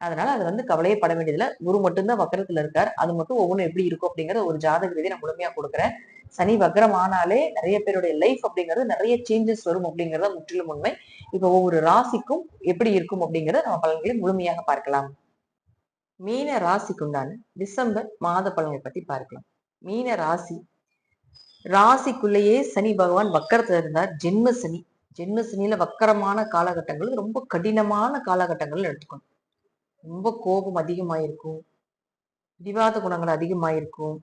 அதனால அது வந்து கவலையே பட வேண்டியதுல குரு மட்டும்தான் வக்கரத்துல இருக்கார். அது மட்டும் ஒவ்வொன்றும் எப்படி இருக்கும் அப்படிங்கறத ஒரு ஜாதக ரீதியை நான் முழுமையா கொடுக்குறேன். சனி வக்கரம் ஆனாலே நிறைய பேருடைய லைஃப் அப்படிங்கிறது நிறைய சேஞ்சஸ் வரும் அப்படிங்கறத முற்றிலும் உண்மை. இப்ப ஒவ்வொரு ராசிக்கும் எப்படி இருக்கும் அப்படிங்கறத நம்ம பலன்களை முழுமையாக பார்க்கலாம். மீன ராசிக்குண்டான டிசம்பர் மாத பலனை பத்தி பார்க்கலாம். மீன ராசி. ராசிக்குள்ளேயே சனி பகவான் வக்கரத்துல இருந்தார். ஜென்ம சனி. ஜென்ம சனியில வக்கரமான காலகட்டங்கள் ரொம்ப கடினமான காலகட்டங்கள் எடுத்துக்கணும். ரொம்ப கோபம் அதிகமாயிருக்கும். பிடிவாத குணங்கள் அதிகமாயிருக்கும்.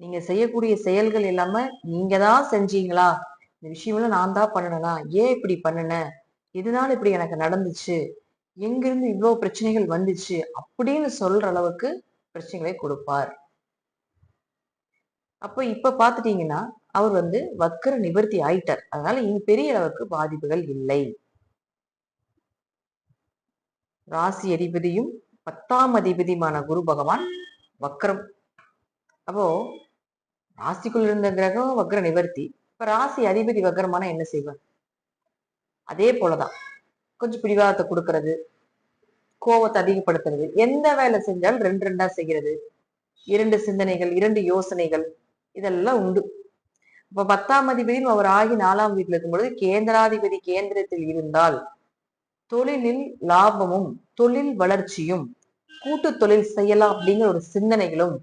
நீங்க செய்யக்கூடிய செயல்கள் எல்லாம நீங்க தான் செஞ்சீங்களா? இந்த விஷயம்லாம் நான் தான் பண்ணனா ஏன் இப்படி பண்ணுனேன் எதனால இப்படி எனக்கு நடந்துச்சு? எங்கிருந்து இவ்வளவு பிரச்சனைகள் வந்துச்சு? அப்படின்னு சொல்ற அளவுக்கு பிரச்சனைகளை கொடுப்பார். அப்போ இப்ப பாத்துட்டீங்கன்னா அவர் வந்து வக்கர நிவர்த்தி ஆயிட்டார். அதனால இனி பெரிய அளவுக்கு பாதிப்புகள் இல்லை. ராசி அதிபதியும் பத்தாம் அதிபதியுமான குரு பகவான் வக்ரம். அப்போ ராசிக்குள் இருந்த கிரகம் வக்ர நிவர்த்தி. இப்ப ராசி அதிபதி வக்ரமான என்ன செய்வார்? அதே போலதான். கொஞ்சம் பிடிவாதத்தை கொடுக்கறது. கோவத்தை அதிகப்படுத்துறது. எந்த வேலை செஞ்சாலும் ரெண்டு ரெண்டா செய்கிறது. இரண்டு சிந்தனைகள் இரண்டு யோசனைகள் இதெல்லாம் உண்டு. இப்ப பத்தாம் அதிபதியும் அவர் ஆகி நாலாம் வீட்டில் இருக்கும் பொழுது கேந்திராதிபதி கேந்திரத்தில் இருந்தால் தொழிலில் லாபமும் தொழில் வளர்ச்சியும் கூட்டு தொழில் செய்யலாம் அப்படிங்கிற ஒரு சிந்தனைகளும்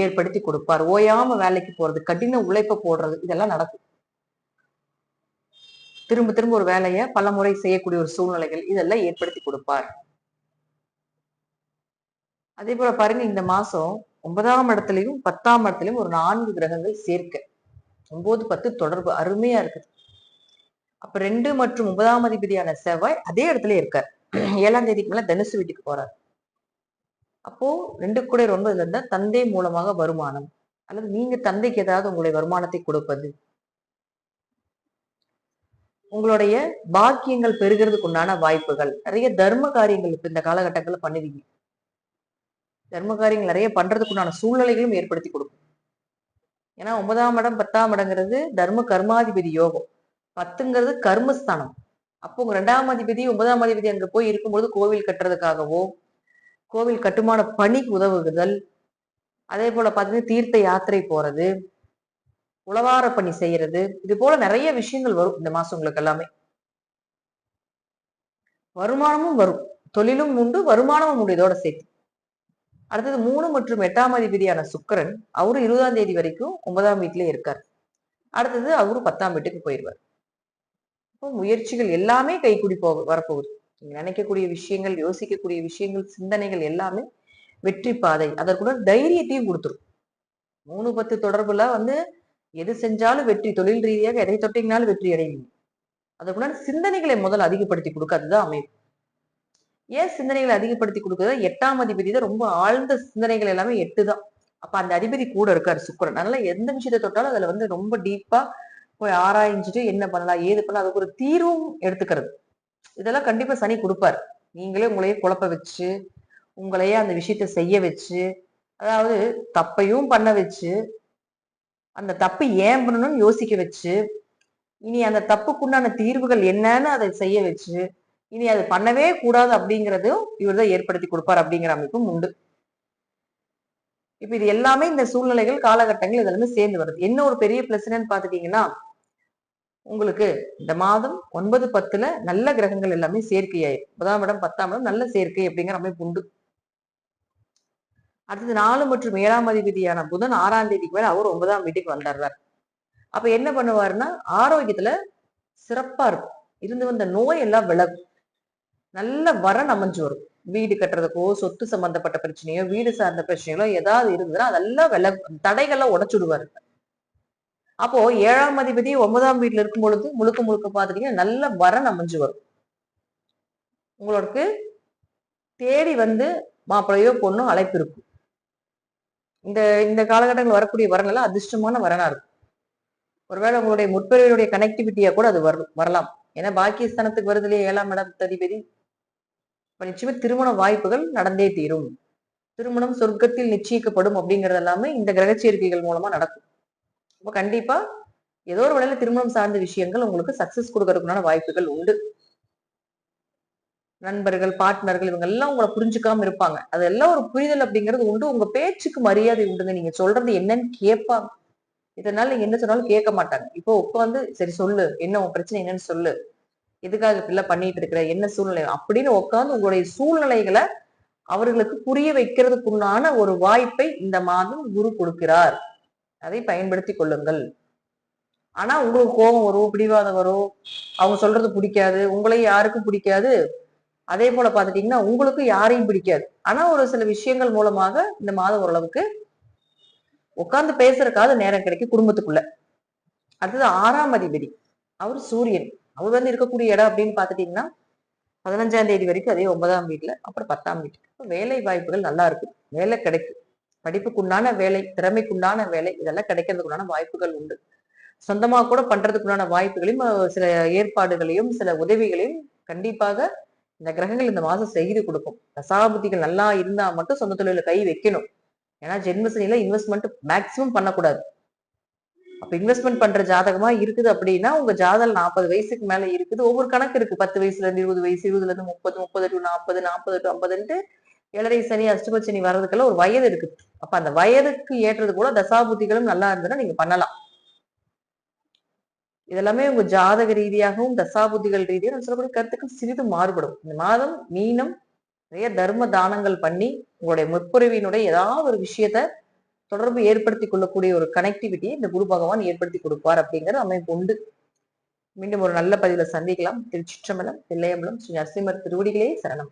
ஏற்படுத்தி கொடுப்பார். ஓயாம வேலைக்கு போறது கடின உழைப்ப போடுறது இதெல்லாம் நடக்கும். திரும்ப திரும்ப ஒரு வேலையை பல முறை செய்யக்கூடிய ஒரு சூழ்நிலைகள் இதெல்லாம் ஏற்படுத்தி கொடுப்பார். அதே போல பாருங்க இந்த மாசம் ஒன்பதாம் இடத்துலயும் பத்தாம் இடத்துலயும் ஒரு நான்கு கிரகங்கள் சேர்க்க. ஒன்பது பத்து தொடர்பு அருமையா இருக்குது. அப்ப ரெண்டு மற்றும் ஒன்பதாம் அதிபதியான செவ்வாய் அதே இடத்துல இருக்கார். ஏழாம் தேதிக்கு மேல தனுசு வீட்டுக்கு போறார். அப்போ ரெண்டு கூட ஒன்பதுல இருந்தா தந்தை மூலமாக வருமானம். அல்லது நீங்க தந்தைக்கு ஏதாவது உங்களுடைய வருமானத்தை கொடுப்பது. உங்களுடைய பாக்கியங்கள் பெறுகிறதுக்கு உண்டான வாய்ப்புகள். நிறைய தர்ம காரியங்கள் இப்ப இந்த காலகட்டங்கள்ல பண்ணுவீங்க. தர்ம காரியங்கள் நிறைய பண்றதுக்கு உண்டான சூழ்நிலைகளும் ஏற்படுத்தி கொடுக்கும். ஏன்னா ஒன்பதாம் இடம் பத்தாம் இடங்கிறது தர்ம கர்மாதிபதி யோகம். பத்துங்கிறது கர்மஸ்தானம். அப்போ உங்க ரெண்டாம் அதிபதி ஒன்பதாம் அதிபதி அங்க போய் இருக்கும்போது கோவில் கட்டுறதுக்காகவோ கோவில் கட்டுமான பணிக்கு உதவுதல் அதே போல பார்த்தீங்கன்னா தீர்த்த யாத்திரை போறது உளவார பணி செய்யறது இது போல நிறைய விஷயங்கள் வரும் இந்த மாசம் உங்களுக்கு எல்லாமே. வருமானமும் வரும். தொழிலும் உண்டு வருமானமும் உண்டு இதோட சேர்த்து. அடுத்தது மூணு மற்றும் எட்டாம் அதிபதியான சுக்கிரன் அவரு இருபதாம் தேதி வரைக்கும் ஒன்பதாம் வீட்டிலே இருக்கார். அடுத்தது அவரு பத்தாம் வீட்டுக்கு போயிடுவார் முயற்சிகள் எல்லாமே கைக்குடி போக வரப்போகுது. நீங்க நினைக்கக்கூடிய விஷயங்கள் யோசிக்கக்கூடிய விஷயங்கள் சிந்தனைகள் எல்லாமே வெற்றி பாதை. அதற்குடன் தைரியத்தையும் கொடுத்துரும். மூணு பத்து தொடர்புல வந்து எது செஞ்சாலும் வெற்றி தொழில் ரீதியாக எதை தொட்டிங்கனாலும் வெற்றி அடைவீங்க. அதற்குடன் சிந்தனைகளை முதல்ல அதிகப்படுத்தி கொடுக்க அதுதான் அமைப்பு. ஏன் சிந்தனைகளை அதிகப்படுத்தி கொடுக்குறது எட்டாம் அதிபதி தான் ரொம்ப ஆழ்ந்த சிந்தனைகள் எல்லாமே எட்டு தான் அப்ப அந்த அதிபதி கூட இருக்காரு சுக்கரன். அதனால எந்த விஷயத்தை தொட்டாலும் அதுல வந்து ரொம்ப டீப்பா போய் ஆராய்ஞ்சிட்டு என்ன பண்ணலாம் ஏது பண்ணலாம் அதுக்கு ஒரு தீர்வும் எடுத்துக்கிறது. இதெல்லாம் கண்டிப்பா சனி கொடுப்பாரு. நீங்களே உங்களையே குழப்ப வச்சு உங்களையே அந்த விஷயத்த செய்ய வச்சு அதாவது தப்பையும் பண்ண வச்சு அந்த தப்பு ஏன் பண்ணணும்னு யோசிக்க வச்சு இனி அந்த தப்புக்குண்டான தீர்வுகள் என்னன்னு அதை செய்ய வச்சு இனி அது பண்ணவே கூடாது அப்படிங்கிறது இவர் தான் ஏற்படுத்தி கொடுப்பார் அப்படிங்கிற அமைப்பும் உண்டு. இப்ப இது எல்லாமே இந்த சூழ்நிலைகள் காலகட்டங்கள் இதெல்லாமே சேர்ந்து வருது. என்ன ஒரு பெரிய பிரச்சனைன்னு பாத்துட்டீங்கன்னா உங்களுக்கு இந்த மாதம் ஒன்பது பத்துல நல்ல கிரகங்கள் எல்லாமே சேர்க்கையாயிரு முதலாம் இடம் பத்தாம் இடம் நல்ல சேர்க்கை அப்படிங்கிற அமைப்பு உண்டு. அடுத்தது நாலு மற்றும் ஏழாம் அதிபதியான புதன் ஆறாம் தேதிக்கு மேல அவர் ஒன்பதாம் வீட்டுக்கு வந்துடுறார் அப்ப என்ன பண்ணுவாருன்னா ஆரோக்கியத்துல சிறப்பா இருக்கும். இருந்து வந்த நோய் எல்லாம் விலகும். நல்ல வரன் அமைஞ்சு வரும் வீடு கட்டுறதுக்கோ சொத்து சம்பந்தப்பட்ட பிரச்சனையோ வீடு சார்ந்த பிரச்சனைகளோ ஏதாவது இருந்ததுன்னா அதெல்லாம் விலகும். தடைகள்லாம் உடைச்சுடுவாரு. அப்போ ஏழாம் அதிபதி ஒன்பதாம் வீட்டுல இருக்கும் பொழுது முழுக்க முழுக்க பாத்துட்டீங்கன்னா நல்ல வரன் அமைஞ்சு வரும். உங்களுக்கு தேடி வந்து மாப்பிள்ளையோ பொண்ணோ அழைப்பு இருக்கும். இந்த இந்த காலகட்டங்கள் வரக்கூடிய வரன் எல்லாம் அதிர்ஷ்டமான வரனா இருக்கும். ஒருவேளை உங்களுடைய முற்பிறவியுடைய கனெக்டிவிட்டியா கூட அது வரும் வரலாம். ஏன்னா பாக்கியஸ்தானத்துக்கு வருது இல்லையா ஏழாம் இடம் அதிபதி? இப்ப நிச்சயமா திருமண வாய்ப்புகள் நடந்தே தீரும். திருமணம் சொர்க்கத்தில் நிச்சயிக்கப்படும் அப்படிங்கறது எல்லாமே இந்த கிரக சேர்க்கைகள் மூலமா நடக்கும். அப்போ கண்டிப்பா ஏதோ ஒரு வழியில திருமணம் சார்ந்த விஷயங்கள் உங்களுக்கு சக்சஸ் கொடுக்கறதுக்குண்டான வாய்ப்புகள் உண்டு. நண்பர்கள் பார்ட்னர்கள் இவங்க எல்லாம் உங்களை புரிஞ்சுக்காம இருப்பாங்க. அதெல்லாம் ஒரு புரிதல் அப்படிங்கிறது உண்டு. உங்க பேச்சுக்கு மரியாதை உண்டுங்க நீங்க சொல்றது என்னன்னு கேட்பாங்க இதனால நீங்க என்ன சொன்னாலும் கேட்க மாட்டாங்க. இப்போ உட்காந்து சரி சொல்லு. என்ன உன் பிரச்சனை என்னன்னு சொல்லு. எதுக்காக இப்படிலாம் பண்ணிட்டு இருக்கிற? என்ன சூழ்நிலை? அப்படின்னு உட்காந்து உங்களுடைய சூழ்நிலைகளை அவர்களுக்கு புரிய வைக்கிறதுக்குண்டான ஒரு வாய்ப்பை இந்த மாதம் குரு கொடுக்கிறார். அதை பயன்படுத்தி கொள்ளுங்கள். ஆனா உங்களுக்கு கோபம் வரும் பிடிவாதம் வரும் அவங்க சொல்றது பிடிக்காது உங்களையும் யாருக்கும் பிடிக்காது. அதே போல பாத்துட்டீங்கன்னா உங்களுக்கு யாரையும் பிடிக்காது. ஆனா ஒரு சில விஷயங்கள் மூலமாக இந்த மாதம் ஓரளவுக்கு உட்கார்ந்து பேசுறதுக்காவது நேரம் கிடைக்கும் குடும்பத்துக்குள்ள. அடுத்தது ஆறாம் அதிபதி. அவர் சூரியன். அவர் வந்து இருக்கக்கூடிய இடம் அப்படின்னு பாத்துட்டீங்கன்னா பதினஞ்சாம் தேதி வரைக்கும் அதே ஒன்பதாம் வீட்டுல அப்புறம் பத்தாம் வீட்டுக்கு. வேலை வாய்ப்புகள் நல்லா இருக்கு. வேலை கிடைக்கும். படிப்புக்குண்டான வேலை திறமைக்குண்டான வேலை இதெல்லாம் கிடைக்கிறதுக்குண்டான வாய்ப்புகள் உண்டு. சொந்தமாக கூட பண்றதுக்குண்டான வாய்ப்புகளையும் சில ஏற்பாடுகளையும் சில உதவிகளையும் கண்டிப்பாக இந்த கிரகங்கள் இந்த மாதம் செய்து கொடுக்கும். தசாபுத்திகள் நல்லா இருந்தா மட்டும் சொந்த தொழில கை வைக்கணும். ஏன்னா ஜென்மசனியில இன்வெஸ்ட்மெண்ட் மேக்சிமம் பண்ணக்கூடாது. அப்ப இன்வெஸ்ட்மெண்ட் பண்ற ஜாதகமா இருக்குது அப்படின்னா உங்க ஜாதகம் நாற்பது வயசுக்கு மேல இருக்குது. ஒவ்வொரு கணக்கு இருக்கு. பத்து வயசுல இருந்து இருபது வயசு இருபதுல இருந்து முப்பது முப்பது டு நாற்பது நாற்பது டு ஐம்பதுன்ட்டு ஏழரை சனி அஷ்டம சனி வர்றதுக்கெல்லாம் ஒரு வயது இருக்கு. அப்ப அந்த வயதுக்கு ஏற்றது கூட தசாபுத்திகளும் நல்லா இருந்ததுன்னா நீங்க பண்ணலாம். இதெல்லாமே உங்க ஜாதக ரீதியாகவும் தசாபுத்திகள் ரீதியாக நான் சொல்லக்கூடிய கருத்துக்கள் சிறிது மாறுபடும். இந்த மாதம் மீனம் நிறைய தர்ம தானங்கள் பண்ணி உங்களுடைய முற்புறவியினுடைய ஏதாவது ஒரு விஷயத்த தொடர்பு ஏற்படுத்தி கொள்ளக்கூடிய ஒரு கனெக்டிவிட்டியை இந்த குரு பகவான் ஏற்படுத்தி கொடுப்பார் அப்படிங்கிற அமைப்பு உண்டு. மீண்டும் ஒரு நல்ல பதிவில் சந்திக்கலாம். திருச்சிற்றம்பலம் தில்லையம்பலம் ஸ்ரீ நரசிம்மர் திருவடிகளே சரணம்.